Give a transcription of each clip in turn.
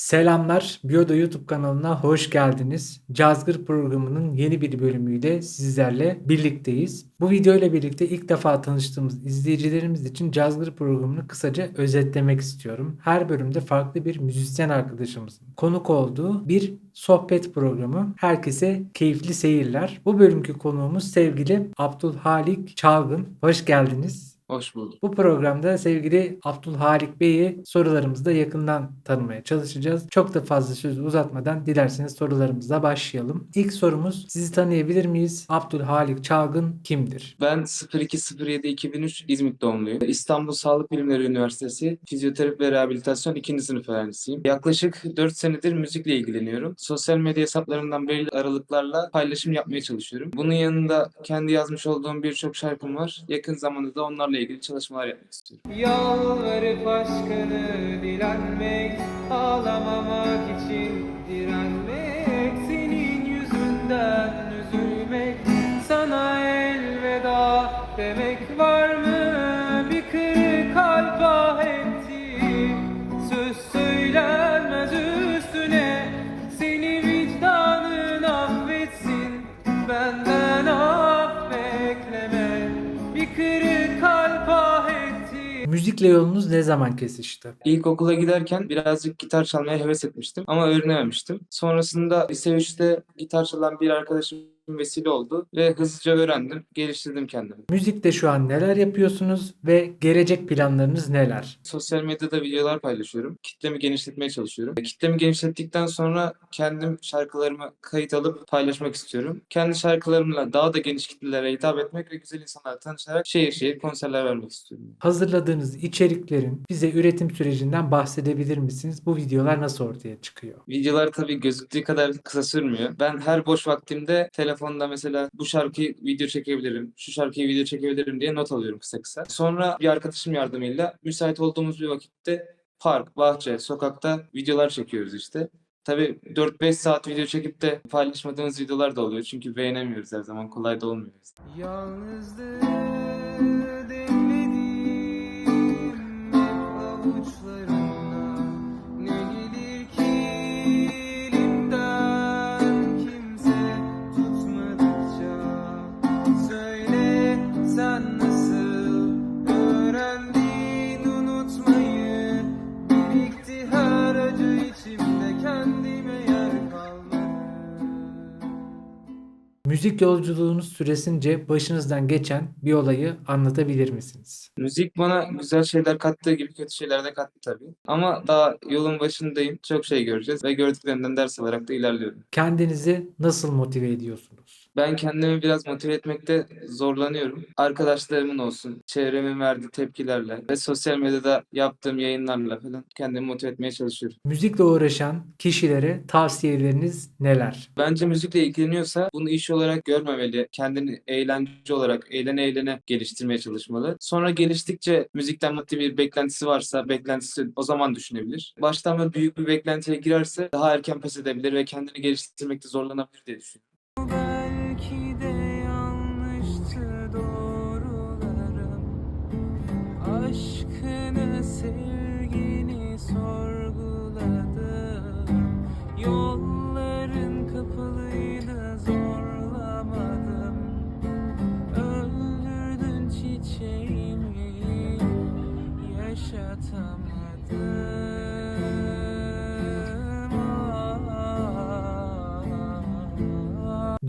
Selamlar, Biyoda YouTube kanalına hoş geldiniz. Cazgır programının yeni bir bölümüyle sizlerle birlikteyiz. Bu video ile birlikte ilk defa tanıştığımız izleyicilerimiz için Cazgır programını kısaca özetlemek istiyorum. Her bölümde farklı bir müzisyen arkadaşımızın konuk olduğu bir sohbet programı. Herkese keyifli seyirler. Bu bölümkü konuğumuz sevgili Abdülhalik Çalgın. Hoş geldiniz. Hoş bulduk. Bu programda sevgili Abdülhalik Bey'i sorularımızda yakından tanımaya çalışacağız. Çok da fazla sözü uzatmadan dilerseniz sorularımıza başlayalım. İlk sorumuz sizi tanıyabilir miyiz? Abdülhalik Çalgın kimdir? Ben 0207-2003 İzmit doğumluyum. İstanbul Sağlık Bilimleri Üniversitesi Fizyoterapi ve Rehabilitasyon 2. sınıf öğrencisiyim. Yaklaşık 4 senedir müzikle ilgileniyorum. Sosyal medya hesaplarımdan belirli aralıklarla paylaşım yapmaya çalışıyorum. Bunun yanında kendi yazmış olduğum birçok şarkım var. Yakın zamanda da onlarla ilgili çalışmalar yapmak istiyorum. Yalvarıp aşkını dilenmek Ağlamamak için direnmek Senin yüzünden üzülmek Sana elveda demek var mı? Bir kırık kalp ah Söz söylenmez üstüne Seni vicdanın affetsin Benden Müzikle yolunuz ne zaman kesişti? İlkokula giderken birazcık gitar çalmaya heves etmiştim ama öğrenememiştim. Sonrasında lise 3'te gitar çalan bir arkadaşım vesile oldu ve hızlıca öğrendim, geliştirdim kendimi. Müzikte şu an neler yapıyorsunuz ve gelecek planlarınız neler? Sosyal medyada videolar paylaşıyorum. Kitlemi genişletmeye çalışıyorum. Kitlemi genişlettikten sonra kendim şarkılarımı kayıt alıp paylaşmak istiyorum. Kendi şarkılarımla daha da geniş kitlelere hitap etmek ve güzel insanlarla tanışarak şehir şehir konserler vermek istiyorum. Hazırladığınız içeriklerin bize üretim sürecinden bahsedebilir misiniz? Bu videolar nasıl ortaya çıkıyor? Videolar tabii gözüktüğü kadar kısa sürmüyor. Ben her boş vaktimde telefonda mesela bu şarkıyı video çekebilirim, şu şarkıyı video çekebilirim diye not alıyorum kısa kısa. Sonra bir arkadaşım yardımıyla müsait olduğumuz bir vakitte park, bahçe, sokakta videolar çekiyoruz işte. Tabii 4-5 saat video çekip de paylaşmadığımız videolar da oluyor. Çünkü beğenemiyoruz her zaman. Kolay da olmuyor. Yalnızlığı demledim hep Müzik yolculuğunuz süresince başınızdan geçen bir olayı anlatabilir misiniz? Müzik bana güzel şeyler kattığı gibi kötü şeyler de kattı tabii. Ama daha yolun başındayım. Çok şey göreceğiz ve gördüklerimden ders alarak da ilerliyorum. Kendinizi nasıl motive ediyorsunuz? Ben kendimi biraz motive etmekte zorlanıyorum. Arkadaşlarımın olsun, çevremin verdiği tepkilerle ve sosyal medyada yaptığım yayınlarla falan kendimi motive etmeye çalışıyorum. Müzikle uğraşan kişilere tavsiyeleriniz neler? Bence müzikle ilgileniyorsa bunu iş olarak görmemeli. Kendini eğlence olarak eğlene eğlene geliştirmeye çalışmalı. Sonra geliştikçe müzikten maddi bir beklentisi varsa beklentisi o zaman düşünebilir. Baştan böyle büyük bir beklentiye girerse daha erken pes edebilir ve kendini geliştirmekte zorlanabilir diye düşünüyorum.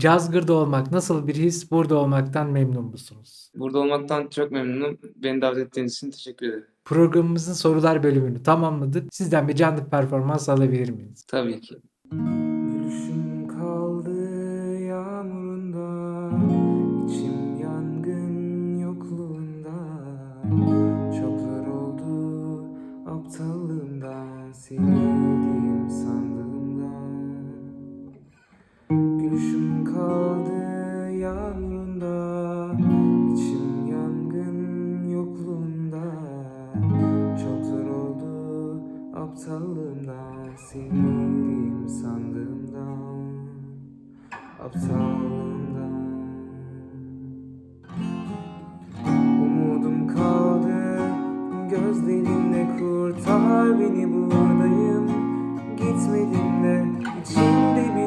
Cazgır'da olmak nasıl bir his? Burada olmaktan memnun musunuz? Burada olmaktan çok memnunum. Beni davet ettiğiniz için teşekkür ederim. Programımızın sorular bölümünü tamamladık. Sizden bir canlı performans alabilir miyiz? Tabii ki. Gülüşün aptallığımda Sevildiğim sandığımda Aptallığımda. Umudum kaldı Gözlerinde kurtar beni buradayım. Gitmedim de içimde bir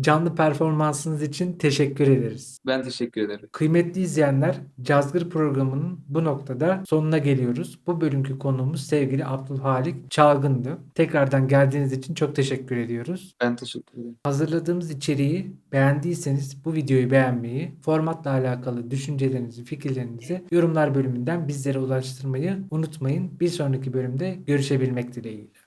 Canlı performansınız için teşekkür ederiz. Ben teşekkür ederim. Kıymetli izleyenler, Cazgır programının bu noktada sonuna geliyoruz. Bu bölümkü konuğumuz sevgili Abdülhalik Çalgın'dı. Tekrardan geldiğiniz için çok teşekkür ediyoruz. Ben teşekkür ederim. Hazırladığımız içeriği beğendiyseniz bu videoyu beğenmeyi, formatla alakalı düşüncelerinizi, fikirlerinizi yorumlar bölümünden bizlere ulaştırmayı unutmayın. Bir sonraki bölümde görüşebilmek dileğiyle.